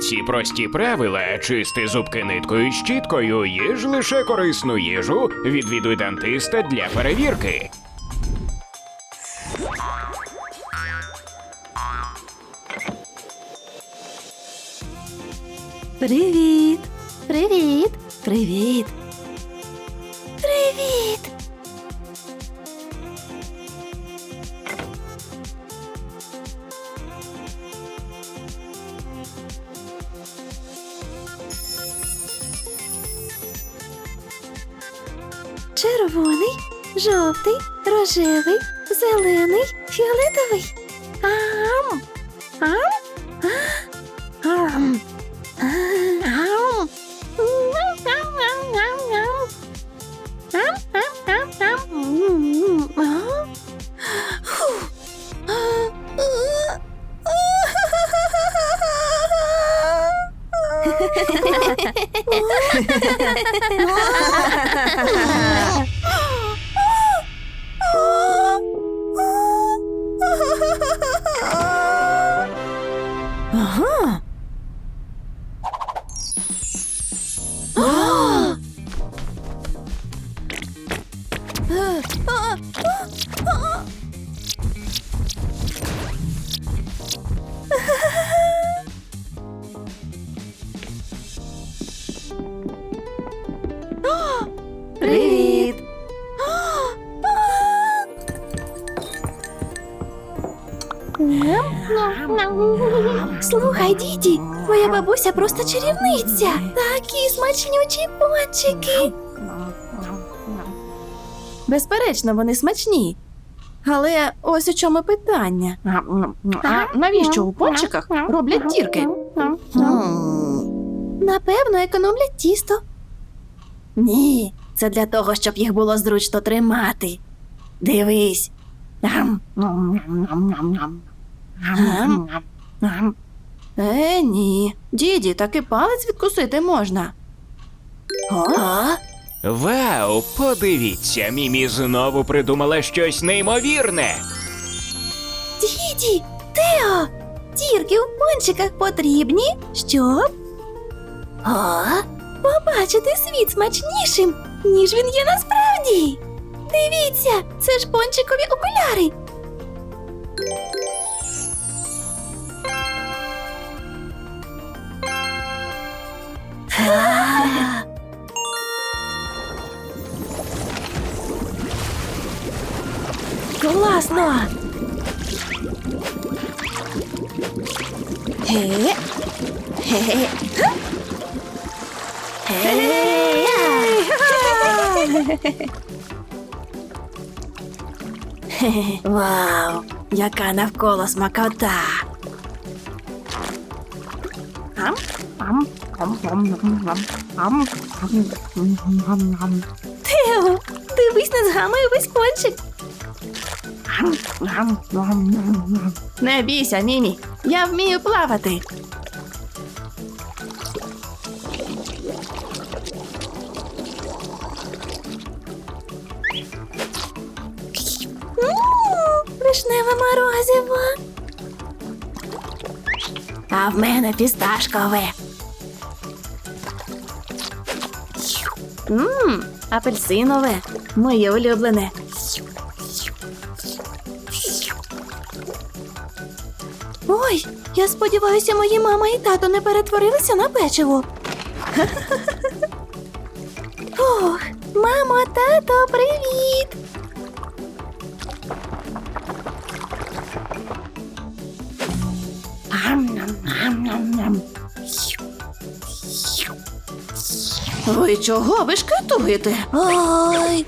ці прості правила: чисти зубки ниткою і щіткою, їж лише корисну їжу, відвідуй дантиста для перевірки. Привіт! Привіт! Привіт! Привіт! Рожевий, зелений, фіолетовий. Ам! Ам! Слухай, діді, твоя бабуся просто чарівниця. Такі смачнючі пончики. Безперечно, вони смачні. Але ось у чому питання. А навіщо у пончиках роблять дірки? Напевно, економлять тісто. Ні, це для того, щоб їх було зручно тримати. Дивись. Ам. Ам. Е, ні. Діді, таки палець відкусити можна. О? Вау, подивіться, Мімі знову придумала щось неймовірне. Діді, Тео, дірки в пончиках потрібні, щоб О, побачити світ смачнішим, ніж він є насправді. Дивіться, це ж пончикові окуляри. Вау, яка навколо смакота. Тео, дивись, не згамує весь кончик. Не бійся, Мімі. Я вмію плавати. А в мене фісташкове. Мм, апельсинове. Моє улюблене. Ой, я сподіваюся, мої мама і тато не перетворилися на печиво. Ох, мамо, тато, привіт! Ви чого ви шкатуєте? Ой.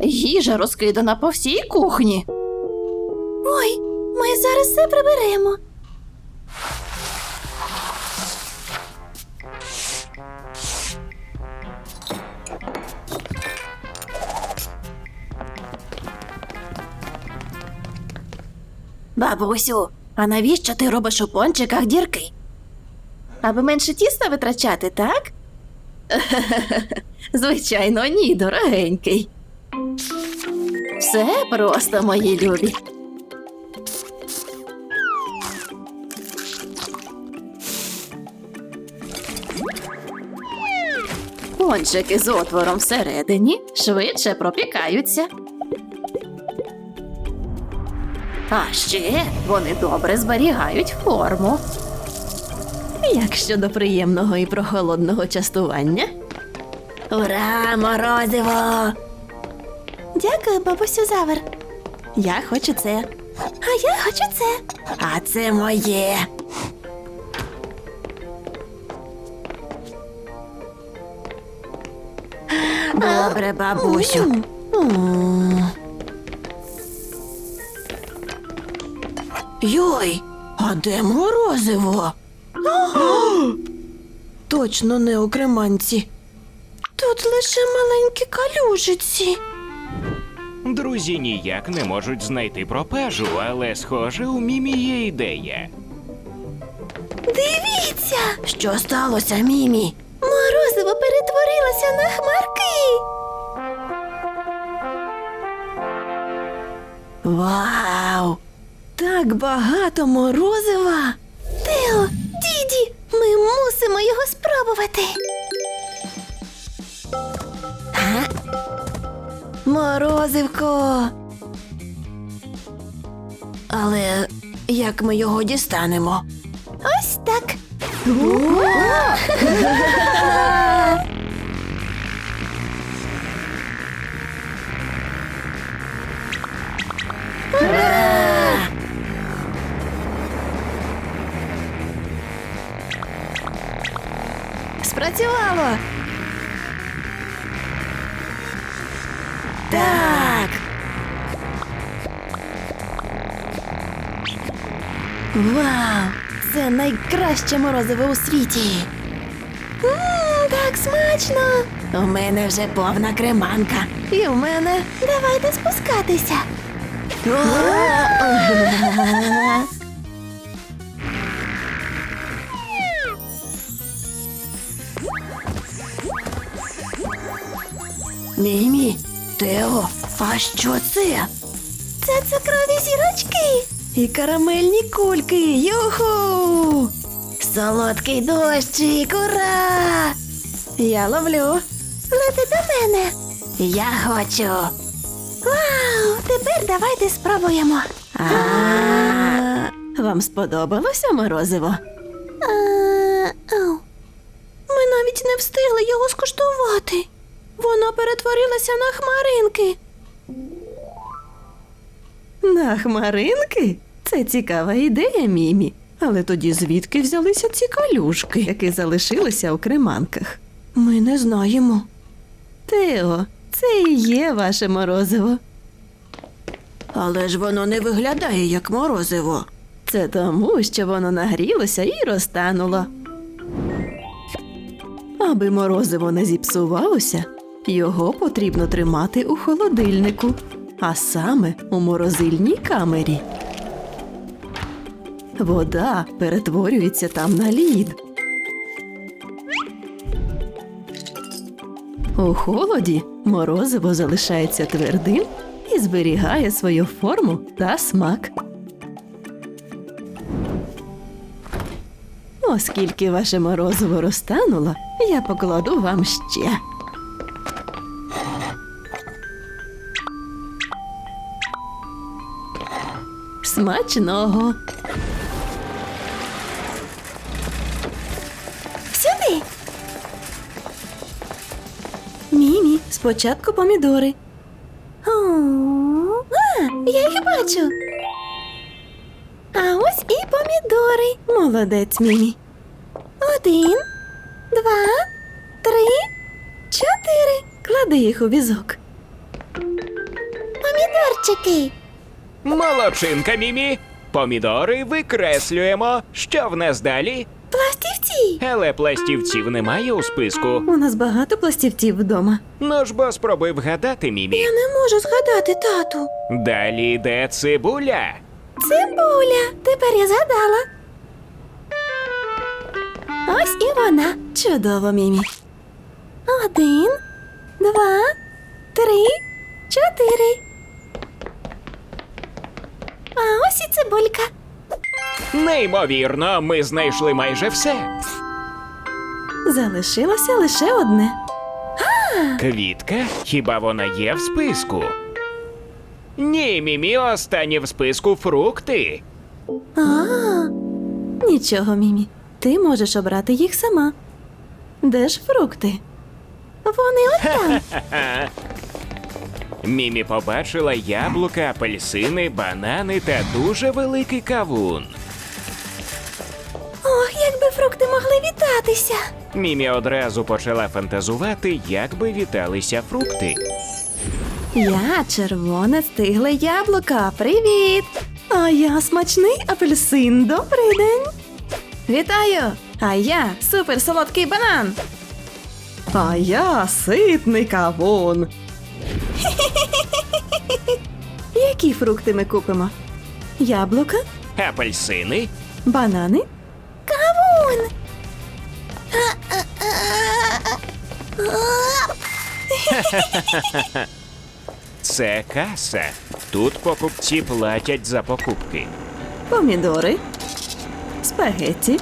Їжа розкидана по всій кухні. Ой, ми зараз все приберемо. Бабусю, а навіщо ти робиш у пончиках дірки? Аби менше тіста витрачати, так? Звичайно, ні, дорогенький. Все просто, мої любі. Пончики з отвором всередині швидше пропікаються. А ще вони добре зберігають форму. Як щодо приємного і прохолодного частування? Ура, морозиво! Дякую, бабусю Завер. Я хочу це. А я хочу це. А це моє. Добре, бабусю. Йой, а де морозиво? Точно не у креманці. Тут лише маленькі калюжиці. Друзі ніяк не можуть знайти пропажу, але схоже, у мімі є ідея. Дивіться, що сталося, Мімі. Морозиво перетворилося на хмарки. Вау! Так багато морозива. Тео, діді, ми мусимо його спробувати. А? Морозивко. Але як ми його дістанемо? Ось так. Спрацювало. Так. Вау! Це найкраще морозиво у світі. Ммм, так смачно. У мене вже повна креманка. І у мене. Давайте спускатися. Мімі, Тео, а що це? Це цукрові зірочки. І карамельні кульки. Юху! Солодкий дощик, ура! Я ловлю. Лети до мене. Я хочу. Вау! Тепер давайте спробуємо. Вам сподобалося морозиво? Ми навіть не встигли його скуштувати. Воно перетворилося на хмаринки. На хмаринки? Це цікава ідея, Мімі. Але тоді звідки взялися ці калюшки, які залишилися у креманках? Ми не знаємо. Тео, це і є ваше морозиво. Але ж воно не виглядає як морозиво. Це тому, що воно нагрілося і розтануло. Аби морозиво не зіпсувалося, його потрібно тримати у холодильнику, а саме у морозильній камері. Вода перетворюється там на лід. У холоді морозиво залишається твердим і зберігає свою форму та смак. Оскільки ваше морозиво розтануло, я покладу вам ще. Смачного! Сюди. Мімі, спочатку помідори. А, я їх бачу. А ось і помідори. Молодець, Мімі. Один, два, три, чотири. Клади їх у візок. Помідорчики. Молодчинка, Мімі. Помідори викреслюємо. Що в нас далі? Пластівці. Але пластівців немає у списку. У нас багато пластівців вдома. Ну ж бо спробуй вгадати, Мімі. Я не можу згадати тату. Далі йде цибуля. Цибуля. Тепер я згадала. Ось і вона. Чудово, Мімі. Один, два, три, чотири. А ось і цибулька. Неймовірно, ми знайшли майже все. Залишилося лише одне. Квітка? Хіба вона є в списку? Ні, Мімі, останні в списку фрукти. А, нічого, Мімі. Ти можеш обрати їх сама. Де ж фрукти? Вони отам. Ха-ха. Мімі побачила яблука, апельсини, банани та дуже великий кавун. Ох, якби фрукти могли вітатися. Мімі одразу почала фантазувати, як би віталися фрукти. Я червоне стигле яблука. Привіт! А я смачний апельсин. Добрий день. Вітаю! А я супер солодкий банан. А я ситний кавун. Які фрукти ми купимо? Яблука, Апельсини, банани, кавун. це каса. Тут покупці платять за покупки. Помідори, спагетті,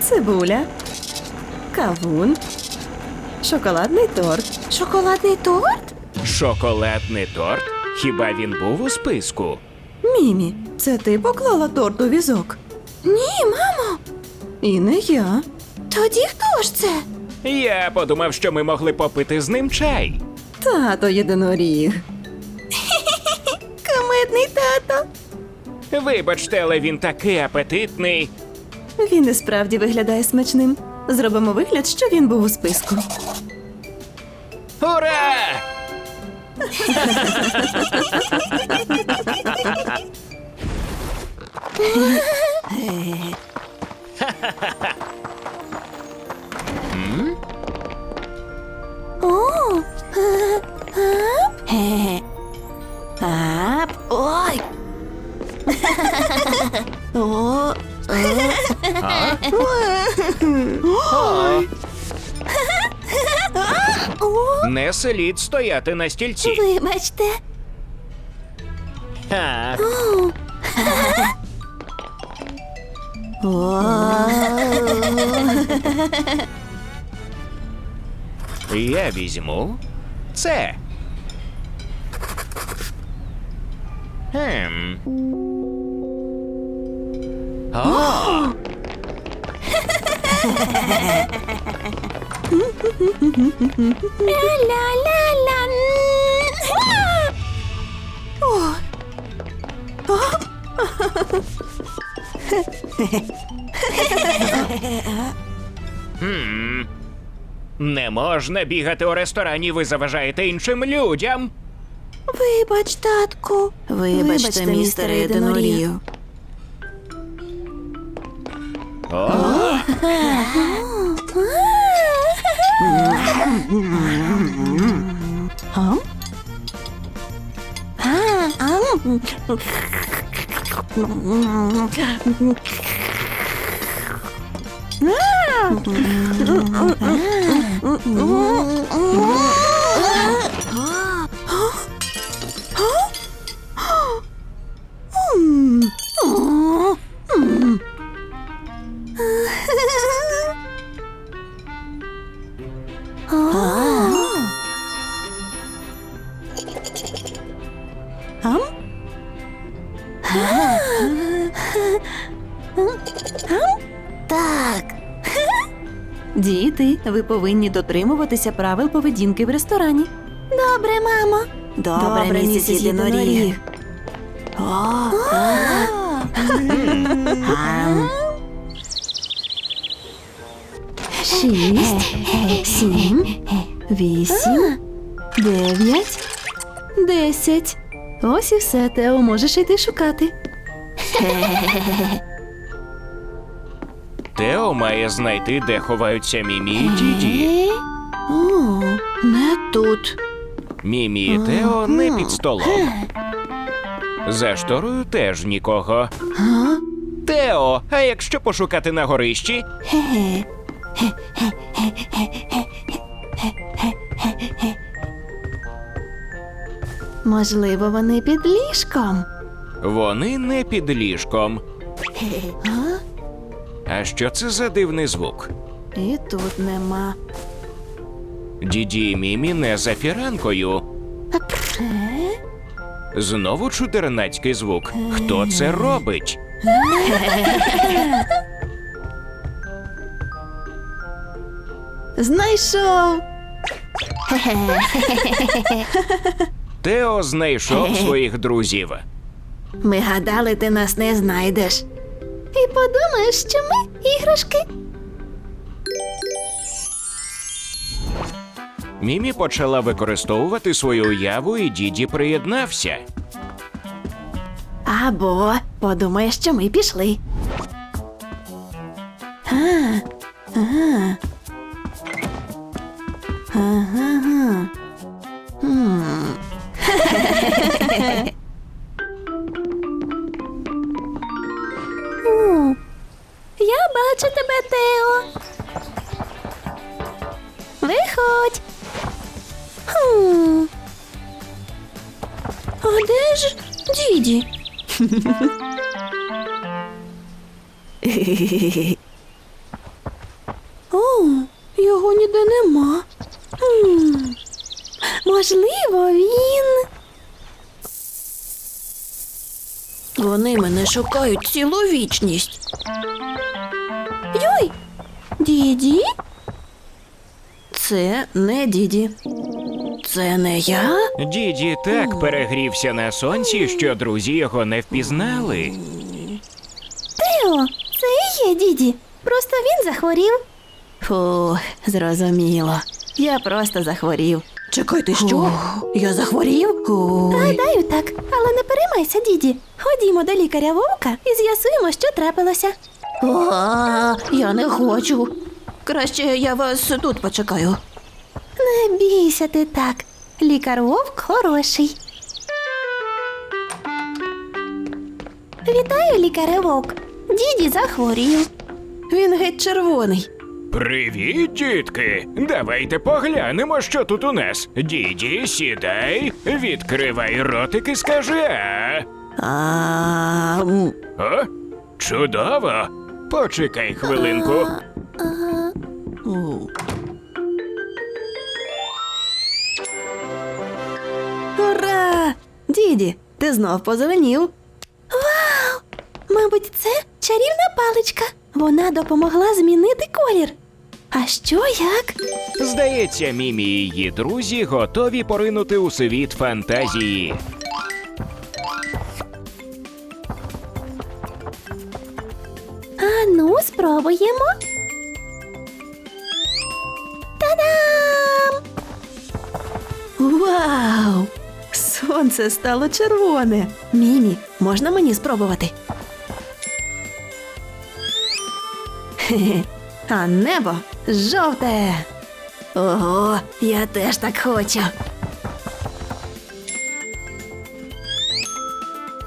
цибуля, кавун, шоколадний торт. Шоколадний торт? Шоколадний торт? Хіба він був у списку? Мімі, це ти поклала торт у візок? Ні, мамо. І не я. Тоді хто ж це? Я подумав, що ми могли попити з ним чай. Тато єдиноріг. Комедний тато. Вибачте, але він такий апетитний. Він і справді виглядає смачним. Зробимо вигляд, що він був у списку. Ура! О, ап, ап, ап, ой. О, о, Не слід стояти на стільці. вибачте. А, я візьму це. Хм. О, Ля-ля-ля-ля. О. хм. Не можна бігати у ресторані, ви заважаєте іншим людям. Вибач, татку. Вибачте, містере Єдинорію. О, 어? 아, 아, 음. 음. 음. 음. Так. Діти, ви повинні дотримуватися правил поведінки в ресторані. Добре, мамо. Добре, місіс Єдиноріг. Шість, сім, вісім, дев'ять, десять. Ось і все, Тео, можеш йти шукати. Тео має знайти, де ховаються Мімі і Діді. О, не тут. Мімі і Тео не під столом. За шторою теж нікого. Тео, а якщо пошукати на горищі? Можливо, вони під ліжком. Вони не під ліжком. А? А що це за дивний звук? І тут нема. Діді і Мімі не за фіранкою. Е? Знову чудернацький звук. Хто це робить? Знайшов. Тео знайшов своїх друзів. Ми гадали, ти нас не знайдеш. І подумаєш, що ми іграшки. Мімі почала використовувати свою уяву, і діді приєднався. Або подумаєш, що ми пішли. А, ага. Ага. Я бачу тебе, Тео. Виходь. А де ж діді? О, його ніде нема. Хм. Можливо, він. Вони мене шукають цілу вічність. Йой! Діді? Це не діді. Це не я? Діді так перегрівся на сонці, що друзі його не впізнали. Тео, це і є діді. Просто він захворів. Фу, зрозуміло. Я просто захворів. Чекайте, що? Я захворів? Ой. Гадаю, так, але не переймайся, діді. Ходімо до лікаря вовка і з'ясуємо, що трапилося. А, я не хочу. Краще я вас тут почекаю. Не бійся ти так. Лікар вовк хороший. Вітаю, лікаре вовк. Діді захворів. Він геть червоний. Привіт, дітки! Давайте поглянемо, що тут у нас. Діді, сідай, відкривай ротик і скажи а. А, м, О, чудово! Почекай хвилинку. Ура! Діді, ти знов позеленів. Вау! Мабуть, це чарівна паличка. Вона допомогла змінити колір. А що як? Здається, Мімі і її друзі готові поринути у світ фантазії. А ну, спробуємо. Та-дам! Вау! Сонце стало червоне. Мімі, можна мені спробувати? Хе-хе. А небо жовте. Ого, я теж так хочу.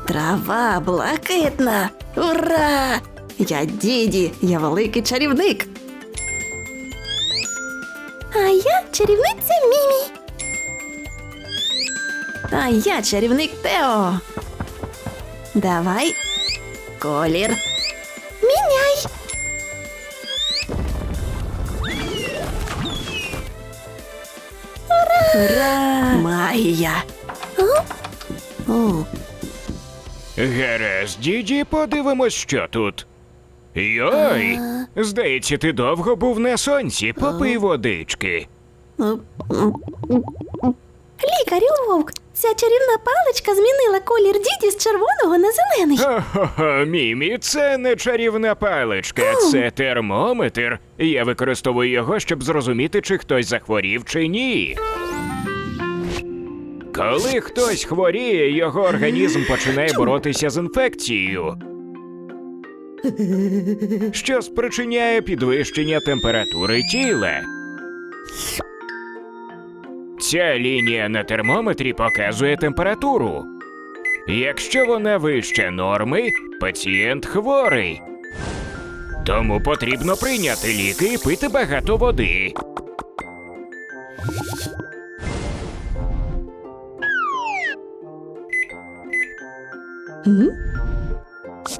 Трава блакитна. Ура! Я діді, я великий чарівник. А я чарівниця Мімі. А я чарівник Тео. Давай. Колір. Ура! Магія. О, Гаразд, діді, подивимось, що тут. Йой! Здається, ти довго був на сонці, попий водички. Лікарю вовк, ця чарівна паличка змінила колір діді з червоного на зелений. Хо-хо-хо, Мімі, це не чарівна паличка, це термометр. Я використовую його, щоб зрозуміти, чи хтось захворів чи ні. Коли хтось хворіє, його організм починає боротися з інфекцією. Що спричиняє підвищення температури тіла. Ця лінія на термометрі показує температуру. Якщо вона вище норми, пацієнт хворий. Тому потрібно прийняти ліки і пити багато води.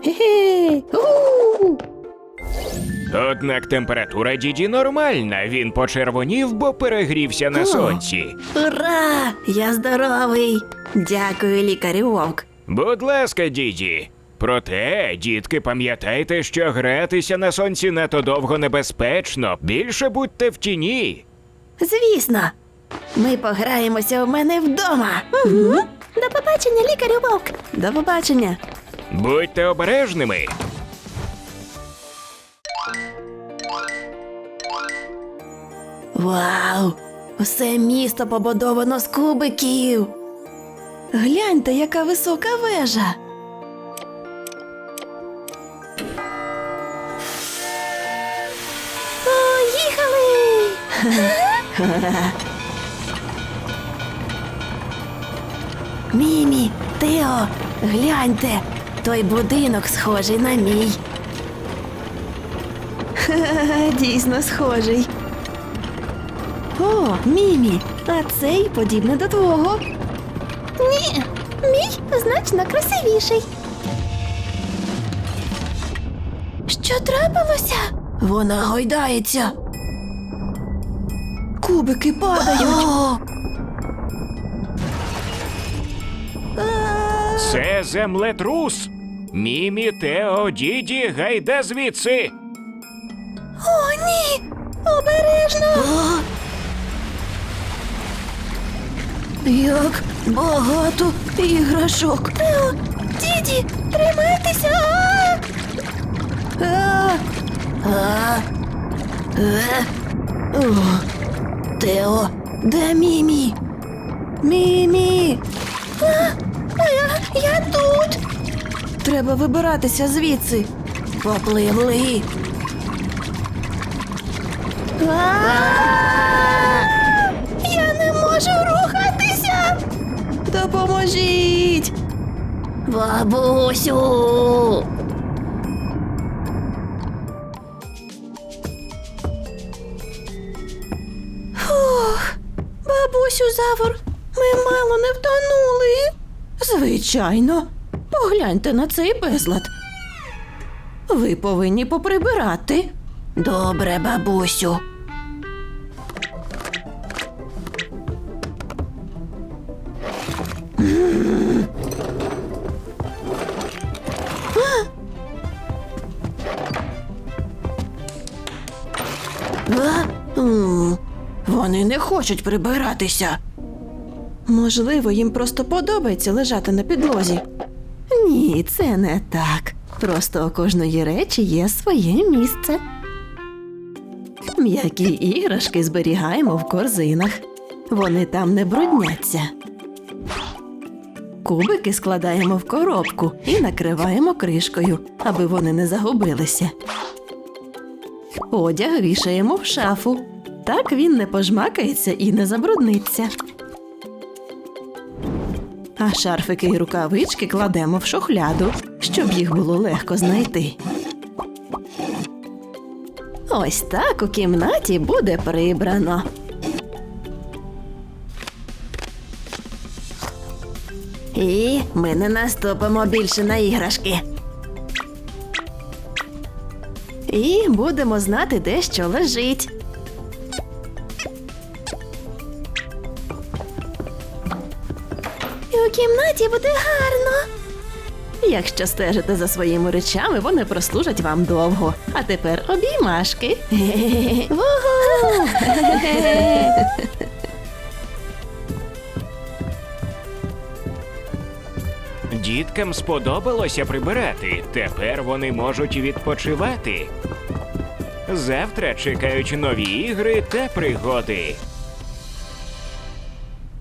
Хе-хе. Однак температура діді нормальна. Він почервонів, бо перегрівся на сонці. Ура! Я здоровий. Дякую, лікарю вовк. Будь ласка, діді. Проте, дітки, пам'ятайте, що гратися на сонці надто довго небезпечно. Більше будьте в тіні. Звісно. Ми пограємося у мене вдома. Угу. До побачення, лікарю вовк. До побачення. Будьте обережними. Вау! Усе місто побудовано з кубиків. Гляньте, яка висока вежа. Поїхали! Мімі, Тео, гляньте, той будинок схожий на мій. Дійсно схожий. О, Мімі, а цей подібне до твого. Ні, мій значно красивіший. Що трапилося? Вона гойдається. Кубики падають. А, Це землетрус. Мімі, Тео, діді, гайда звідси. О, ні! Обережно! Як багато іграшок. Тео, діді, тримайтеся! А! А! Е! О! Тео, де Мімі? Мімі! А, я, я тут. Треба вибиратися звідси. Попливли. Я не можу рухатися. Допоможіть. Бабусю. Фух, бабусю Завор, ми мало не втонули. Звичайно, погляньте на цей безлад. Ви повинні поприбирати. Добре, бабусю. Вони не хочуть прибиратися. Можливо, їм просто подобається лежати на підлозі. Ні, це не так. Просто у кожної речі є своє місце. М'які іграшки зберігаємо в корзинах. Вони там не брудняться. Кубики складаємо в коробку і накриваємо кришкою, аби вони не загубилися. Одяг вішаємо в шафу. Так він не пожмакається і не забрудниться а шарфики і рукавички кладемо в шухляду, щоб їх було легко знайти. Ось так у кімнаті буде прибрано. І ми не наступимо більше на іграшки. І будемо знати, де що лежить. Кімнаті буде гарно. Якщо стежите за своїми речами, вони прослужать вам довго. А тепер обіймашки. Діткам сподобалося прибирати. Тепер вони можуть відпочивати. Завтра чекають нові ігри та пригоди.